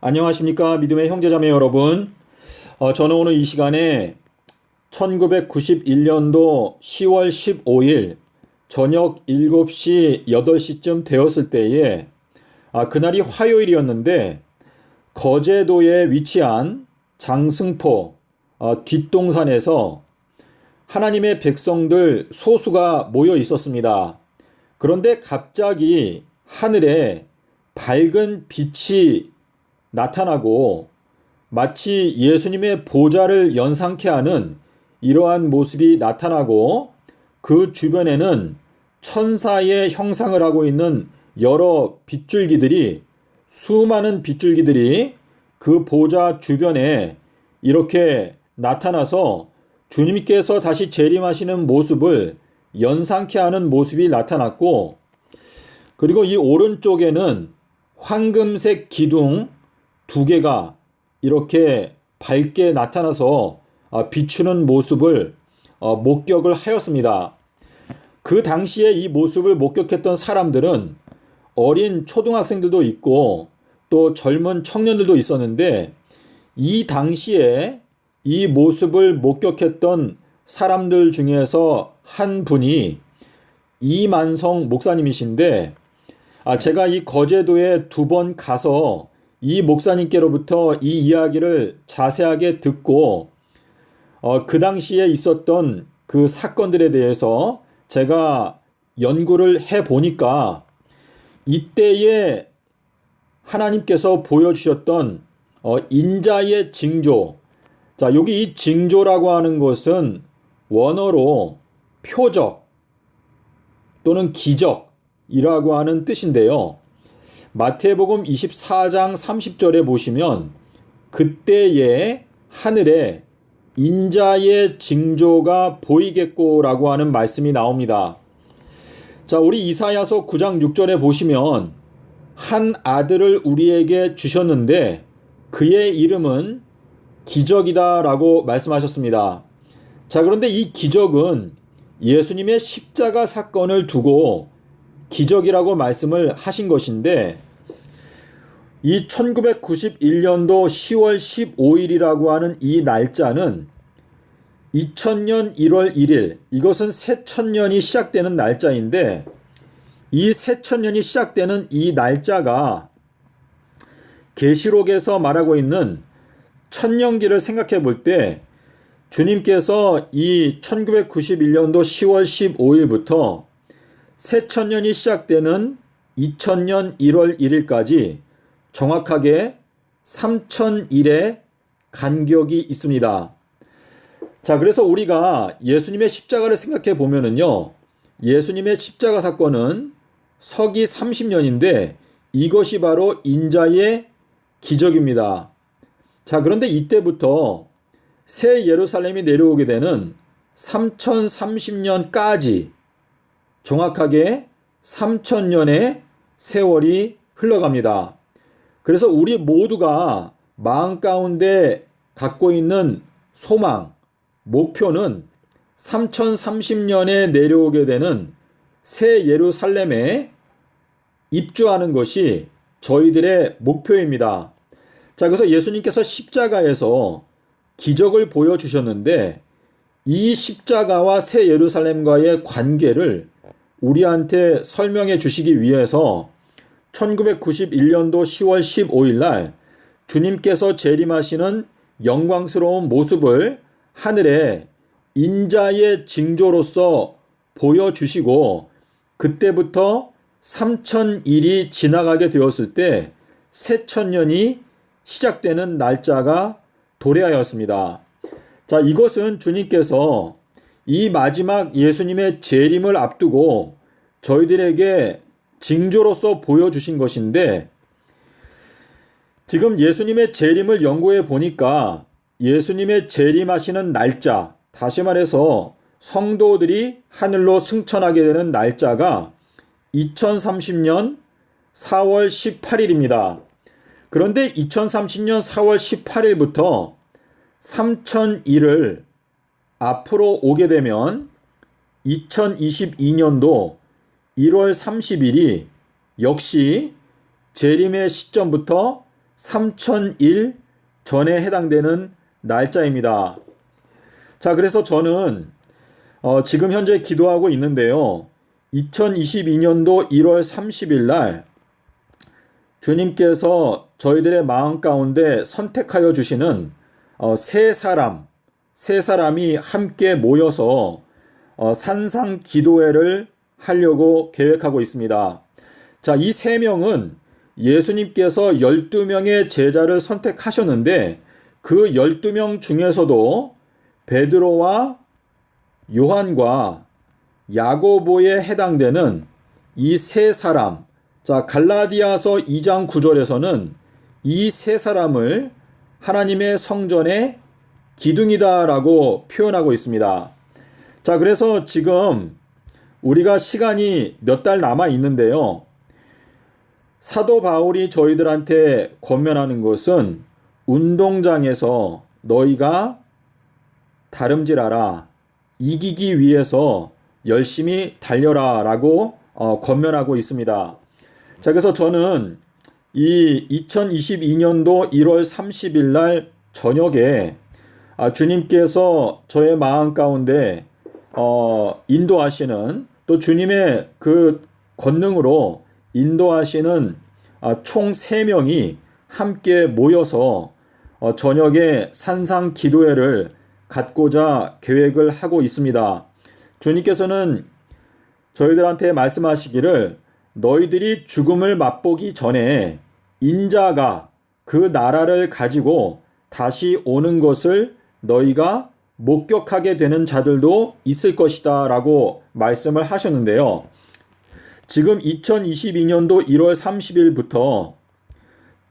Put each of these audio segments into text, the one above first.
안녕하십니까 믿음의 형제자매 여러분 어, 저는 오늘 이 시간에 1991년도 10월 15일 저녁 7시 8시쯤 되었을 때에 아, 그날이 화요일이었는데 거제도에 위치한 장승포 어, 뒷동산에서 하나님의 백성들 소수가 모여 있었습니다. 그런데 갑자기 하늘에 밝은 빛이 나타나고 마치 예수님의 보좌를 연상케 하는 이러한 모습이 나타나고 그 주변에는 천사의 형상을 하고 있는 여러 빗줄기들이 수많은 빗줄기들이 그 보좌 주변에 이렇게 나타나서 주님께서 다시 재림하시는 모습을 연상케 하는 모습이 나타났고 그리고 이 오른쪽에는 황금색 기둥 두 개가 이렇게 밝게 나타나서 어, 비추는 모습을 어, 목격을 하였습니다. 그 당시에 이 모습을 목격했던 사람들은 어린 초등학생들도 있고 또 젊은 청년들도 있었는데 이 당시에 이 모습을 목격했던 사람들 중에서 한 분이 이만성 목사님이신데 아 제가 이 거제도에 두 번 가서 이 목사님께로부터 이 이야기를 자세하게 듣고 어, 그 당시에 있었던 그 사건들에 대해서 제가 연구를 해 보니까 이때에 하나님께서 보여주셨던 어, 인자의 징조. 자, 여기 이 징조라고 하는 것은 원어로 표적 또는 기적이라고 하는 뜻인데요. 마태복음 24장 30절에 보시면 그때에 하늘에 인자의 징조가 보이겠고라고 하는 말씀이 나옵니다. 자, 우리 이사야서 9장 6절에 보시면 한 아들을 우리에게 주셨는데 그의 이름은 기적이다라고 말씀하셨습니다. 자, 그런데 이 기적은 예수님의 십자가 사건을 두고 기적이라고 말씀을 하신 것인데 이 1991년도 10월 15일이라고 하는 이 날짜는 2000년 1월 1일 이것은 새천년이 시작되는 날짜인데 이 새천년이 시작되는 이 날짜가 계시록에서 말하고 있는 천년기를 생각해 볼 때 주님께서 이 1991년도 10월 15일부터 새천년이 시작되는 2000년 1월 1일까지 정확하게 3000일의 간격이 있습니다. 자, 그래서 우리가 예수님의 십자가를 생각해 보면은요, 예수님의 십자가 사건은 서기 30년인데 이것이 바로 인자의 기적입니다. 자, 그런데 이때부터 새 예루살렘이 내려오게 되는 3030년까지 정확하게 3000년의 세월이 흘러갑니다. 그래서 우리 모두가 마음 가운데 갖고 있는 소망, 목표는 3030년에 내려오게 되는 새 예루살렘에 입주하는 것이 저희들의 목표입니다. 자, 그래서 예수님께서 십자가에서 기적을 보여주셨는데 이 십자가와 새 예루살렘과의 관계를 우리한테 설명해 주시기 위해서 1991년도 10월 15일 날 주님께서 재림하시는 영광스러운 모습을 하늘에 인자의 징조로서 보여주시고 그때부터 3천일이 지나가게 되었을 때 새천년이 시작되는 날짜가 도래하였습니다. 자, 이것은 주님께서 이 마지막 예수님의 재림을 앞두고 저희들에게 징조로서 보여주신 것인데 지금 예수님의 재림을 연구해 보니까 예수님의 재림하시는 날짜, 다시 말해서 성도들이 하늘로 승천하게 되는 날짜가 2030년 4월 18일입니다. 그런데 2030년 4월 18일부터 3001을 앞으로 오게 되면 2022년도 1월 30일이 역시 재림의 시점부터 3001 전에 해당되는 날짜입니다. 자, 그래서 저는 어, 지금 현재 기도하고 있는데요. 2022년도 1월 30일 날 주님께서 저희들의 마음 가운데 선택하여 주시는 어, 세 사람, 세 사람이 함께 모여서 어, 산상 기도회를 하려고 계획하고 있습니다. 자, 이 세 명은 예수님께서 12명의 제자를 선택하셨는데 그 12명 중에서도 베드로와 요한과 야고보에 해당되는 이 세 사람, 자, 갈라디아서 2장 9절에서는 이 세 사람을 하나님의 성전의 기둥이다라고 표현하고 있습니다. 자, 그래서 지금 우리가 시간이 몇 달 남아 있는데요. 사도 바울이 저희들한테 권면하는 것은 운동장에서 너희가 다름질하라. 이기기 위해서 열심히 달려라. 라고 어, 권면하고 있습니다. 자, 그래서 저는 이 2022년도 1월 30일 날 저녁에 아, 주님께서 저의 마음 가운데 어, 인도하시는 또 주님의 그 권능으로 인도하시는 아, 총 3명이 함께 모여서 어, 저녁에 산상 기도회를 갖고자 계획을 하고 있습니다. 주님께서는 저희들한테 말씀하시기를 너희들이 죽음을 맛보기 전에 인자가 그 나라를 가지고 다시 오는 것을 너희가 목격하게 되는 자들도 있을 것이다 라고 말씀을 하셨는데요. 지금 2022년도 1월 30일부터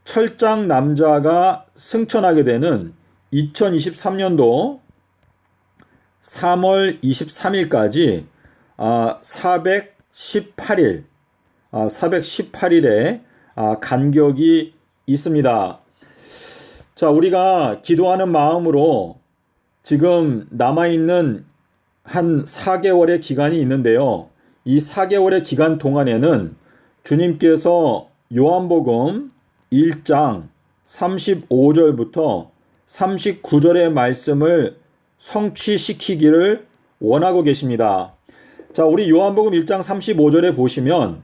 철장 남자가 승천하게 되는 2023년도 3월 23일까지 418일, 418일의 간격이 있습니다. 자, 우리가 기도하는 마음으로 지금 남아있는 한 4개월의 기간이 있는데요. 이 4개월의 기간 동안에는 주님께서 요한복음 1장 35절부터 39절의 말씀을 성취시키기를 원하고 계십니다. 자, 우리 요한복음 1장 35절에 보시면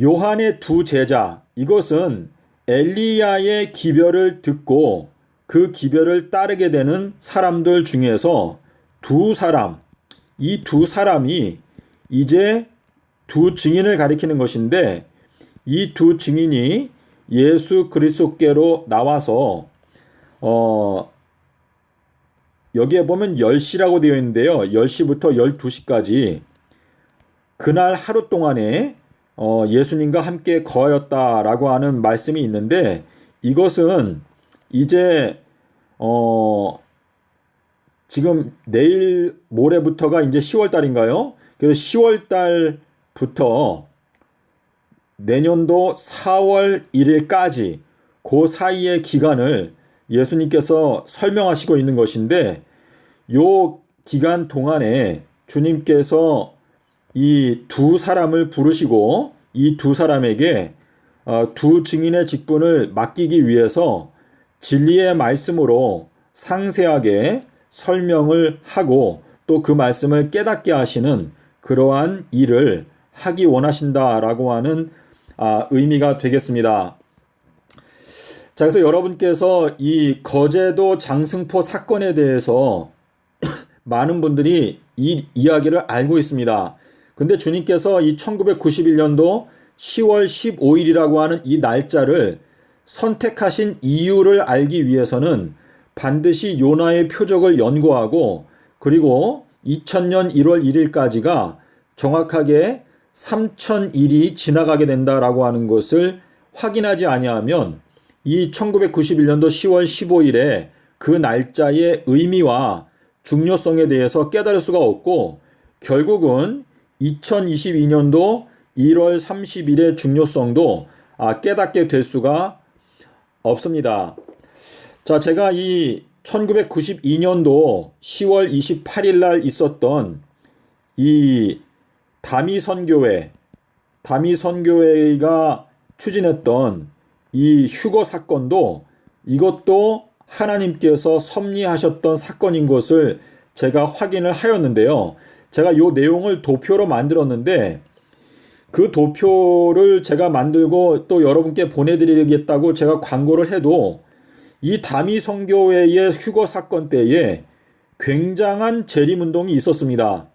요한의 두 제자, 이것은 엘리야의 기별을 듣고 그 기별을 따르게 되는 사람들 중에서 두 사람, 이 두 사람이 이제 두 증인을 가리키는 것인데 이 두 증인이 예수 그리스도께로 나와서 어 여기에 보면 10시라고 되어 있는데요. 10시부터 12시까지 그날 하루 동안에 어 예수님과 함께 거하였다라고 하는 말씀이 있는데 이것은 이제 어 지금 내일 모레부터가 이제 10월 달인가요? 그래서 10월 달부터 내년도 4월 1일까지 그 사이의 기간을 예수님께서 설명하시고 있는 것인데 요 기간 동안에 주님께서 이 두 사람을 부르시고 이 두 사람에게 어, 두 증인의 직분을 맡기기 위해서 진리의 말씀으로 상세하게 설명을 하고 또 그 말씀을 깨닫게 하시는 그러한 일을 하기 원하신다라고 하는 아, 의미가 되겠습니다. 자, 그래서 여러분께서 이 거제도 장승포 사건에 대해서 많은 분들이 이 이야기를 알고 있습니다. 근데 주님께서 이 1991년도 10월 15일이라고 하는 이 날짜를 선택하신 이유를 알기 위해서는 반드시 요나의 표적을 연구하고 그리고 2000년 1월 1일까지가 정확하게 3000일이 지나가게 된다라고 하는 것을 확인하지 아니하면 이 1991년도 10월 15일에 그 날짜의 의미와 중요성에 대해서 깨달을 수가 없고 결국은 2022년도 1월 30일의 중요성도 아, 깨닫게 될 수가 없습니다. 자, 제가 이 1992년도 10월 28일 날 있었던 이 다미 선교회, 다미 선교회가 추진했던 이 휴거 사건도 이것도 하나님께서 섭리하셨던 사건인 것을 제가 확인을 하였는데요. 제가 요 내용을 도표로 만들었는데 그 도표를 제가 만들고 또 여러분께 보내드리겠다고 제가 광고를 해도 이 다미 성교회의 휴거 사건 때에 굉장한 재림운동이 있었습니다.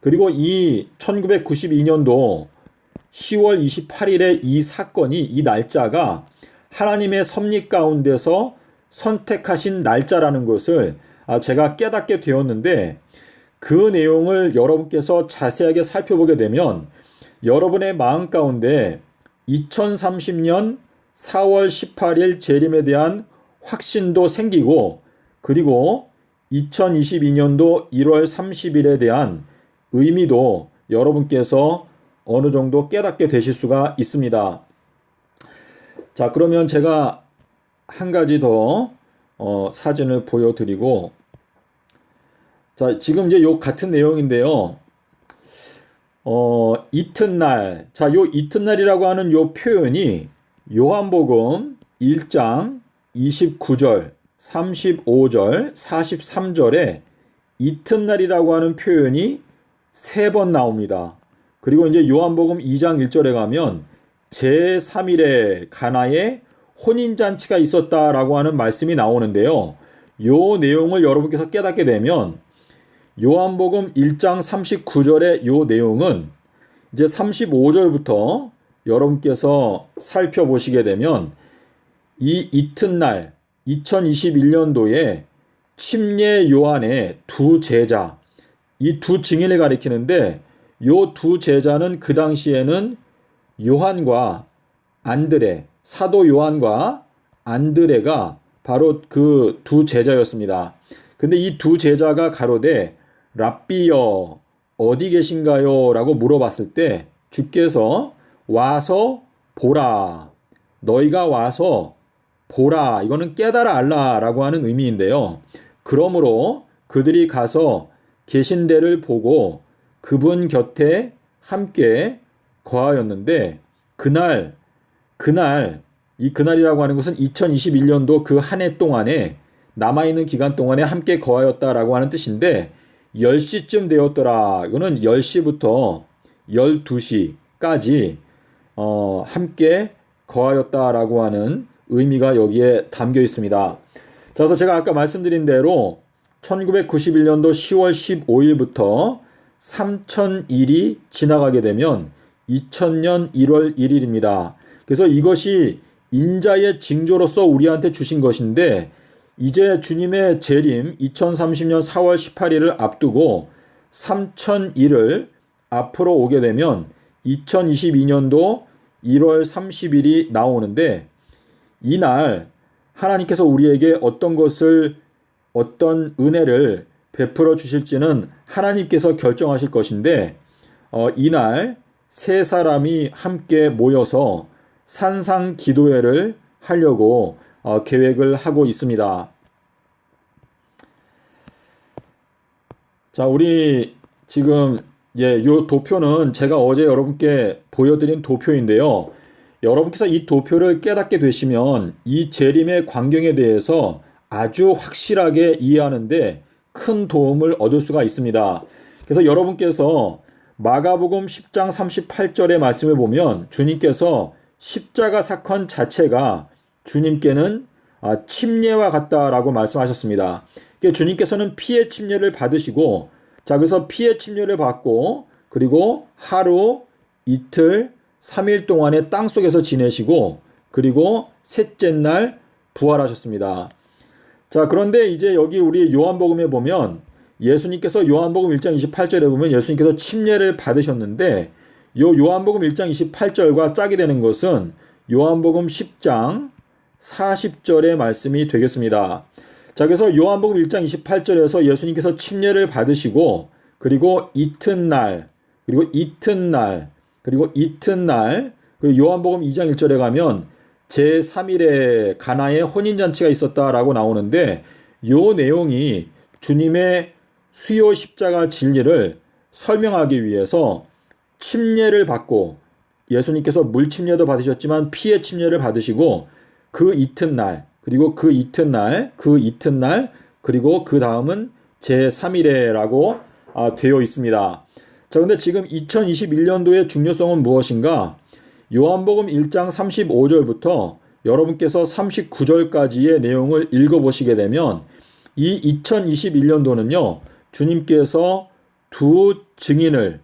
그리고 이 1992년도 10월 28일에 이 사건이 이 날짜가 하나님의 섭리 가운데서 선택하신 날짜라는 것을 아, 제가 깨닫게 되었는데 그 내용을 여러분께서 자세하게 살펴보게 되면 여러분의 마음 가운데 2030년 4월 18일 재림에 대한 확신도 생기고 그리고 2022년도 1월 30일에 대한 의미도 여러분께서 어느 정도 깨닫게 되실 수가 있습니다. 자, 그러면 제가 한 가지 더 어, 사진을 보여드리고 자, 지금 이제 요 같은 내용인데요. 어, 이튿날. 자, 요 이튿날이라고 하는 요 표현이 요한복음 1장 29절, 35절, 43절에 이튿날이라고 하는 표현이 세 번 나옵니다. 그리고 이제 요한복음 2장 1절에 가면 제3일에 가나에 혼인잔치가 있었다라고 하는 말씀이 나오는데요. 요 내용을 여러분께서 깨닫게 되면 요한복음 1장 39절의 요 내용은 이제 35절부터 여러분께서 살펴보시게 되면 이 이튿날 2021년도에 침례 요한의 두 제자 이 두 증인을 가리키는데 요 두 제자는 그 당시에는 요한과 안드레 사도 요한과 안드레가 바로 그 두 제자였습니다. 근데 이 두 제자가 가로되 랍비여 어디 계신가요? 라고 물어봤을 때 주께서 와서 보라. 너희가 와서 보라. 이거는 깨달아 알라. 라고 하는 의미인데요. 그러므로 그들이 가서 계신 데를 보고 그분 곁에 함께 거하였는데 그날, 그날, 이 그날이라고 하는 것은 2021년도 그 한 해 동안에 남아있는 기간 동안에 함께 거하였다라고 하는 뜻인데 10시쯤 되었더라. 이거는 10시부터 12시까지 어, 함께 거하였다라고 하는 의미가 여기에 담겨 있습니다. 자, 그래서 제가 아까 말씀드린 대로 1991년도 10월 15일부터 3000일이 지나가게 되면 2000년 1월 1일입니다. 그래서 이것이 인자의 징조로서 우리한테 주신 것인데 이제 주님의 재림 2030년 4월 18일을 앞두고 3001을 앞으로 오게 되면 2022년도 1월 30일이 나오는데 이날 하나님께서 우리에게 어떤 것을 어떤 은혜를 베풀어 주실지는 하나님께서 결정하실 것인데 어, 이날 세 사람이 함께 모여서 산상 기도회를 하려고 어, 계획을 하고 있습니다. 자, 우리 지금 예, 요 도표는 제가 어제 여러분께 보여드린 도표인데요. 여러분께서 이 도표를 깨닫게 되시면 이 재림의 광경에 대해서 아주 확실하게 이해하는데 큰 도움을 얻을 수가 있습니다. 그래서 여러분께서 마가복음 10장 38절의 말씀을 보면 주님께서 십자가 사건 자체가 주님께는 아, 침례와 같다라고 말씀하셨습니다. 주님께서는 피해 침례를 받으시고 자 그래서 피해 침례를 받고 그리고 하루 이틀 3일 동안의 땅 속에서 지내시고 그리고 셋째 날 부활하셨습니다. 자 그런데 이제 여기 우리 요한복음에 보면 예수님께서 요한복음 1장 28절에 보면 예수님께서 침례를 받으셨는데 요 요한복음 1장 28절과 짝이 되는 것은 요한복음 10장 40절의 말씀이 되겠습니다. 자, 그래서 요한복음 1장 28절에서 예수님께서 침례를 받으시고 그리고 이튿날 그리고 이튿날 그리고 이튿날 그리고 요한복음 2장 1절에 가면 제3일에 가나에 혼인잔치가 있었다라고 나오는데 요 내용이 주님의 수요 십자가 진리를 설명하기 위해서 침례를 받고 예수님께서 물 침례도 받으셨지만 피의 침례를 받으시고 그 이튿날, 그리고 그 이튿날, 그 이튿날, 그리고 그 다음은 제3일에라고 아, 되어 있습니다. 자, 근데 지금 2021년도의 중요성은 무엇인가? 요한복음 1장 35절부터 여러분께서 39절까지의 내용을 읽어보시게 되면 이 2021년도는요, 주님께서 두 증인을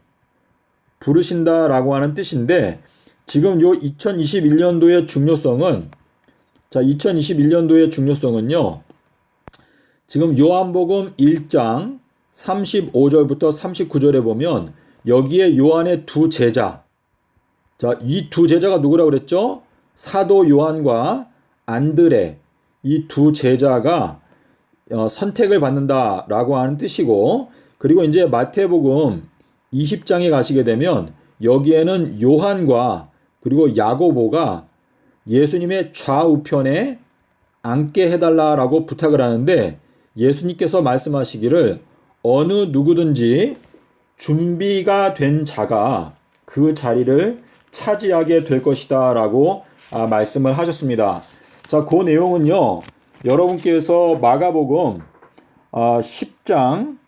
부르신다라고 하는 뜻인데, 지금 요 2021년도의 중요성은, 자, 2021년도의 중요성은요, 지금 요한복음 1장 35절부터 39절에 보면 여기에 요한의 두 제자, 자, 이 두 제자가 누구라고 그랬죠? 사도 요한과 안드레, 이 두 제자가 어, 선택을 받는다라고 하는 뜻이고, 그리고 이제 마태복음 20장에 가시게 되면 여기에는 요한과 그리고 야고보가 예수님의 좌우편에 앉게 해달라라고 부탁을 하는데 예수님께서 말씀하시기를 어느 누구든지 준비가 된 자가 그 자리를 차지하게 될 것이다 라고 아, 말씀을 하셨습니다. 자, 그 내용은요, 여러분께서 마가복음 아, 10장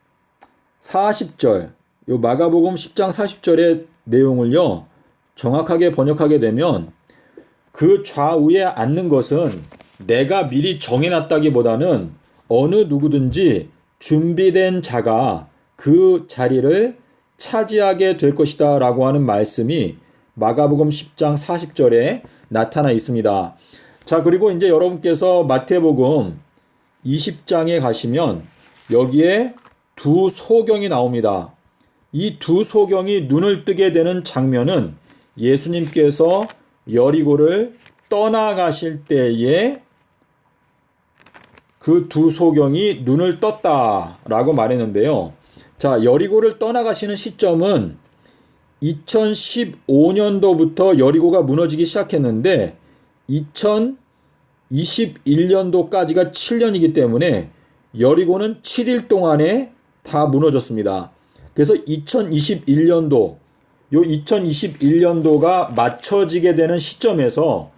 40절, 요 마가복음 10장 40절의 내용을요, 정확하게 번역하게 되면 그 좌우에 앉는 것은 내가 미리 정해놨다기보다는 어느 누구든지 준비된 자가 그 자리를 차지하게 될 것이다 라고 하는 말씀이 마가복음 10장 40절에 나타나 있습니다. 자, 그리고 이제 여러분께서 마태복음 20장에 가시면 여기에 두 소경이 나옵니다. 이 두 소경이 눈을 뜨게 되는 장면은 예수님께서 여리고를 떠나가실 때에 그 두 소경이 눈을 떴다라고 말했는데요. 자, 여리고를 떠나가시는 시점은 2015년도부터 여리고가 무너지기 시작했는데 2021년도까지가 7년이기 때문에 여리고는 7일 동안에 다 무너졌습니다. 그래서 2021년도 요 2021년도가 맞춰지게 되는 시점에서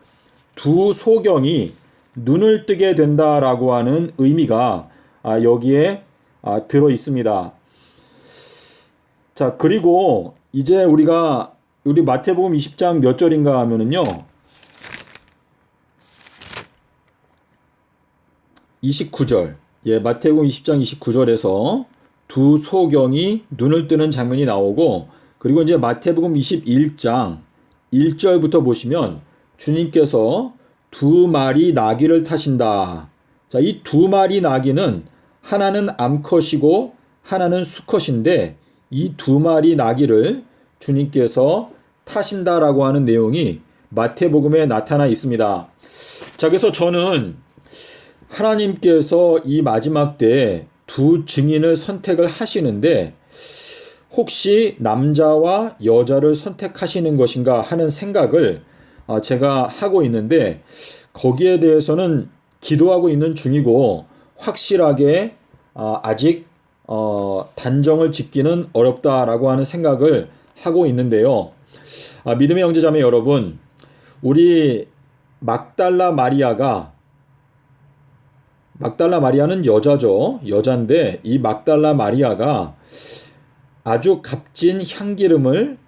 두 소경이 눈을 뜨게 된다라고 하는 의미가 아, 여기에 아, 들어 있습니다. 자, 그리고 이제 우리가 우리 마태복음 20장 몇 절인가 하면은요. 29절. 예, 마태복음 20장 29절에서 두 소경이 눈을 뜨는 장면이 나오고 그리고 이제 마태복음 21장 1절부터 보시면 주님께서 두 마리 나귀를 타신다. 자, 이 두 마리 나귀는 하나는 암컷이고 하나는 수컷인데 이 두 마리 나귀를 주님께서 타신다라고 하는 내용이 마태복음에 나타나 있습니다. 자, 그래서 저는 하나님께서 이 마지막 때에 두 증인을 선택을 하시는데 혹시 남자와 여자를 선택하시는 것인가 하는 생각을 어, 제가 하고 있는데 거기에 대해서는 기도하고 있는 중이고 확실하게 어, 아직 어, 단정을 짓기는 어렵다라고 하는 생각을 하고 있는데요. 아, 믿음의 형제자매 여러분, 우리 막달라 마리아가 막달라 마리아는 여자죠. 여잔데 이 막달라 마리아가 아주 값진 향기름을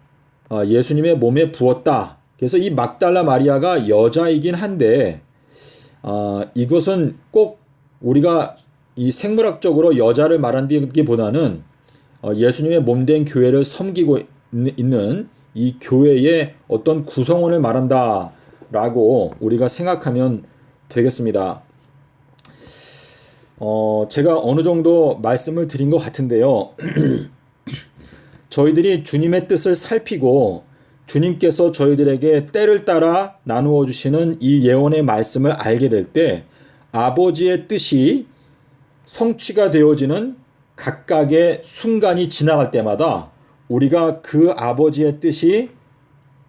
어, 예수님의 몸에 부었다. 그래서 이 막달라 마리아가 여자이긴 한데 어, 이것은 꼭 우리가 이 생물학적으로 여자를 말한다기보다는 어, 예수님의 몸된 교회를 섬기고 있는 이 교회의 어떤 구성원을 말한다라고 우리가 생각하면 되겠습니다. 어, 제가 어느 정도 말씀을 드린 것 같은데요. 저희들이 주님의 뜻을 살피고 주님께서 저희들에게 때를 따라 나누어 주시는 이 예언의 말씀을 알게 될 때 아버지의 뜻이 성취가 되어지는 각각의 순간이 지나갈 때마다 우리가 그 아버지의 뜻이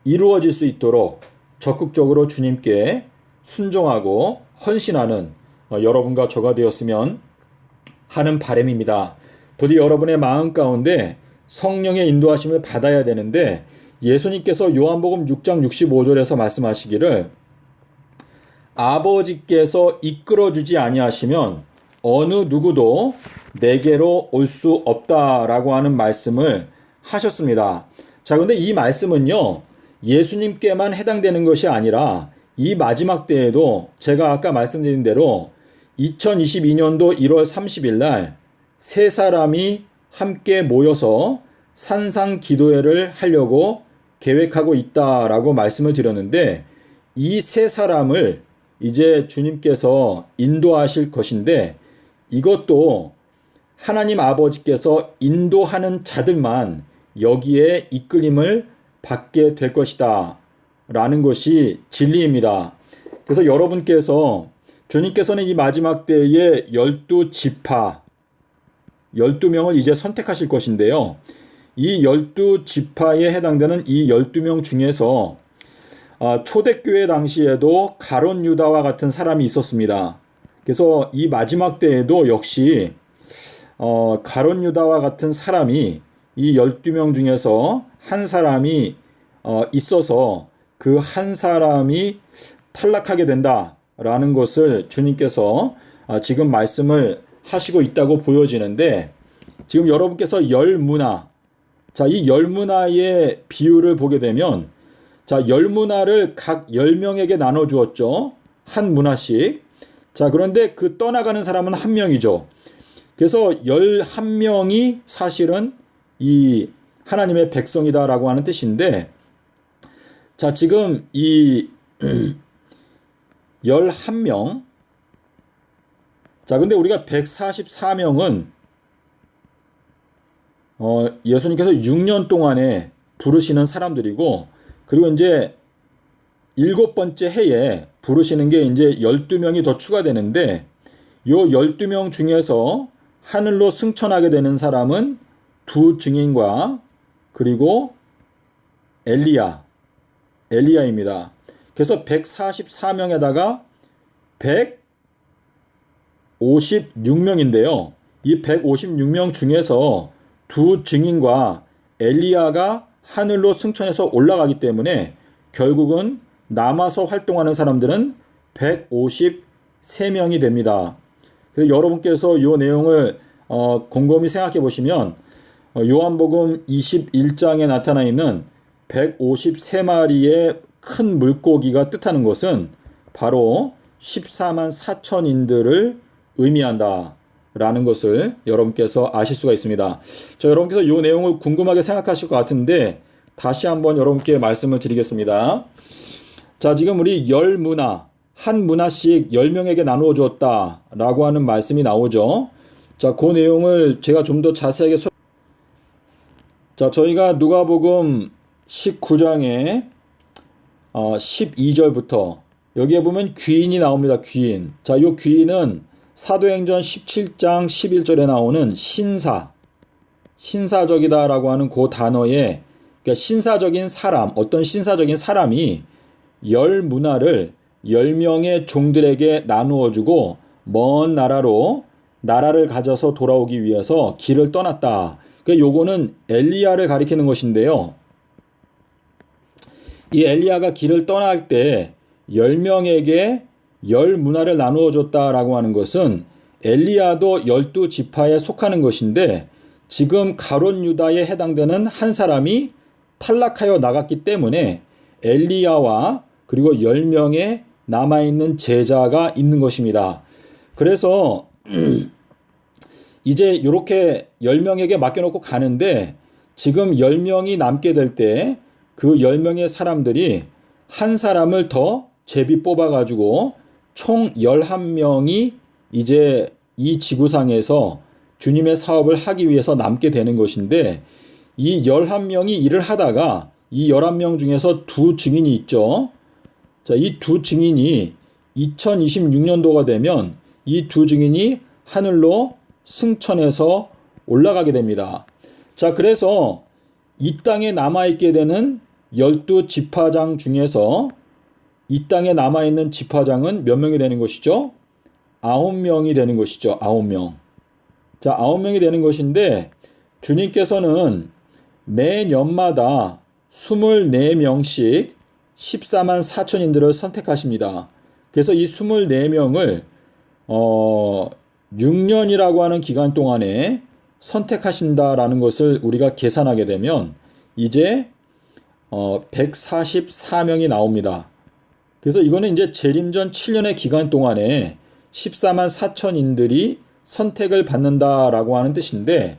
이루어질 수 있도록 적극적으로 주님께 순종하고 헌신하는 어, 여러분과 저가 되었으면 하는 바람입니다. 부디 여러분의 마음 가운데 성령의 인도하심을 받아야 되는데 예수님께서 요한복음 6장 65절에서 말씀하시기를 아버지께서 이끌어 주지 아니하시면 어느 누구도 내게로 올 수 없다라고 하는 말씀을 하셨습니다. 자, 근데 이 말씀은요. 예수님께만 해당되는 것이 아니라 이 마지막 때에도 제가 아까 말씀드린 대로 2022년도 1월 30일 날 세 사람이 함께 모여서 산상 기도회를 하려고 계획하고 있다라고 말씀을 드렸는데 이 세 사람을 이제 주님께서 인도하실 것인데 이것도 하나님 아버지께서 인도하는 자들만 여기에 이끌림을 받게 될 것이다. 라는 것이 진리입니다. 그래서 여러분께서 주님께서는 이 마지막 때에 열두 지파, 열두 명을 이제 선택하실 것인데요. 이 열두 지파에 해당되는 이 열두 명 중에서 아, 초대교회 당시에도 가론 유다와 같은 사람이 있었습니다. 그래서 이 마지막 때에도 역시 어, 가론 유다와 같은 사람이 이 12명 중에서 한 사람이 어, 있어서 그 한 사람이 탈락하게 된다라는 것을 주님께서 아, 지금 말씀을 하시고 있다고 보여지는데 지금 여러분께서 열 문화 자, 이 열 문화의 비율을 보게 되면 자, 열 문화를 각 10명에게 나눠 주었죠. 한 문화씩. 자, 그런데 그 떠나가는 사람은 한 명이죠. 그래서 11명이 사실은 이 하나님의 백성이다라고 하는 뜻인데 자, 지금 이 11명 자, 근데 우리가 144명은 어, 예수님께서 6년 동안에 부르시는 사람들이고 그리고 이제 일곱 번째 해에 부르시는 게 이제 12명이 더 추가되는데 요 12명 중에서 하늘로 승천하게 되는 사람은 두 증인과 그리고 엘리야, 엘리야입니다. 그래서 144명에다가 156명인데요. 이 156명 중에서 두 증인과 엘리야가 하늘로 승천해서 올라가기 때문에 결국은 남아서 활동하는 사람들은 153명이 됩니다. 그래서 여러분께서 이 내용을 어, 곰곰이 생각해 보시면 어, 요한복음 21장에 나타나 있는 153마리의 큰 물고기가 뜻하는 것은 바로 14만 4천인들을 의미한다. 라는 것을 여러분께서 아실 수가 있습니다. 자, 여러분께서 이 내용을 궁금하게 생각하실 것 같은데 다시 한번 여러분께 말씀을 드리겠습니다. 자, 지금 우리 열 문화, 한 문화씩 열 명에게 나누어 주었다. 라고 하는 말씀이 나오죠. 자, 그 내용을 제가 좀 더 자세하게 소... 자, 저희가 누가복음 19장에 어, 12절부터 여기에 보면 귀인이 나옵니다. 귀인. 자, 요 귀인은 사도행전 17장 11절에 나오는 신사, 신사적이다라고 하는 그 단어에 그러니까 신사적인 사람, 어떤 신사적인 사람이 열 문화를 열 명의 종들에게 나누어 주고 먼 나라로 나라를 가져서 돌아오기 위해서 길을 떠났다. 그 요거는 엘리야를 가리키는 것인데요. 이 엘리야가 길을 떠날 때 열 명에게 열 문화를 나누어 줬다라고 하는 것은 엘리야도 열두 지파에 속하는 것인데 지금 가론 유다에 해당되는 한 사람이 탈락하여 나갔기 때문에 엘리야와 그리고 열 명의 남아있는 제자가 있는 것입니다. 그래서 이제 이렇게 열명에게 맡겨놓고 가는데 지금 열명이 남게 될 때 그 열명의 사람들이 한 사람을 더 제비 뽑아가지고 총 11명이 이제 이 지구상에서 주님의 사업을 하기 위해서 남게 되는 것인데 이 11명이 일을 하다가 이 11명 중에서 두 증인이 있죠. 자, 이 두 증인이 2026년도가 되면 이 두 증인이 하늘로 승천해서 올라가게 됩니다. 자, 그래서 이 땅에 남아있게 되는 열두 지파장 중에서 이 땅에 남아있는 지파장은 몇 명이 되는 것이죠? 아홉 명이 되는 것이죠. 아홉 명. 자, 아홉 명이 되는 것인데 주님께서는 매년마다 24명씩 14만 4천인들을 선택하십니다. 그래서 이 24명을 어 6년이라고 하는 기간 동안에 선택하신다라는 것을 우리가 계산하게 되면 이제 어 144명이 나옵니다. 그래서 이거는 이제 재림 전 7년의 기간 동안에 14만 4천인들이 선택을 받는다라고 하는 뜻인데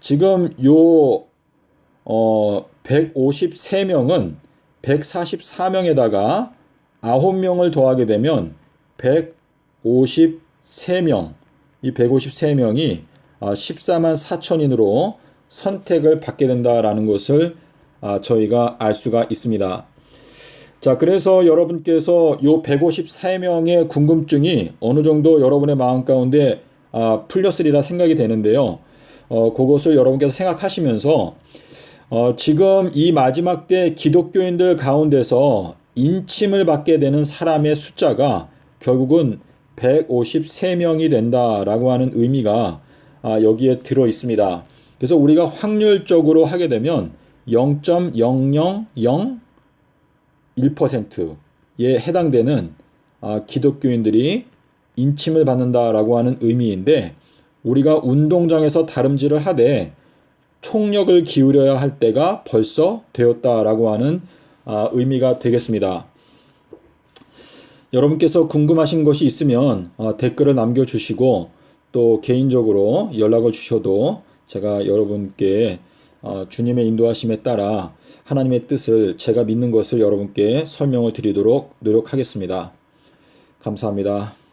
지금 요 어 153명은 144명에다가 9명을 더하게 되면 153명 이 153명이 14만 4천인으로 선택을 받게 된다라는 것을 아, 저희가 알 수가 있습니다. 자, 그래서 여러분께서 요 153명의 궁금증이 어느 정도 여러분의 마음 가운데 아, 풀렸으리라 생각이 되는데요. 어, 그것을 여러분께서 생각하시면서 어, 지금 이 마지막 때 기독교인들 가운데서 인침을 받게 되는 사람의 숫자가 결국은 153명이 된다라고 하는 의미가 아, 여기에 들어 있습니다. 그래서 우리가 확률적으로 하게 되면 0.0001%에 해당되는 아, 기독교인들이 인침을 받는다라고 하는 의미인데 우리가 운동장에서 다름질을 하되 총력을 기울여야 할 때가 벌써 되었다라고 하는 아, 의미가 되겠습니다. 여러분께서 궁금하신 것이 있으면 어, 댓글을 남겨주시고 또 개인적으로 연락을 주셔도 제가 여러분께 어, 주님의 인도하심에 따라 하나님의 뜻을 제가 믿는 것을 여러분께 설명을 드리도록 노력하겠습니다. 감사합니다.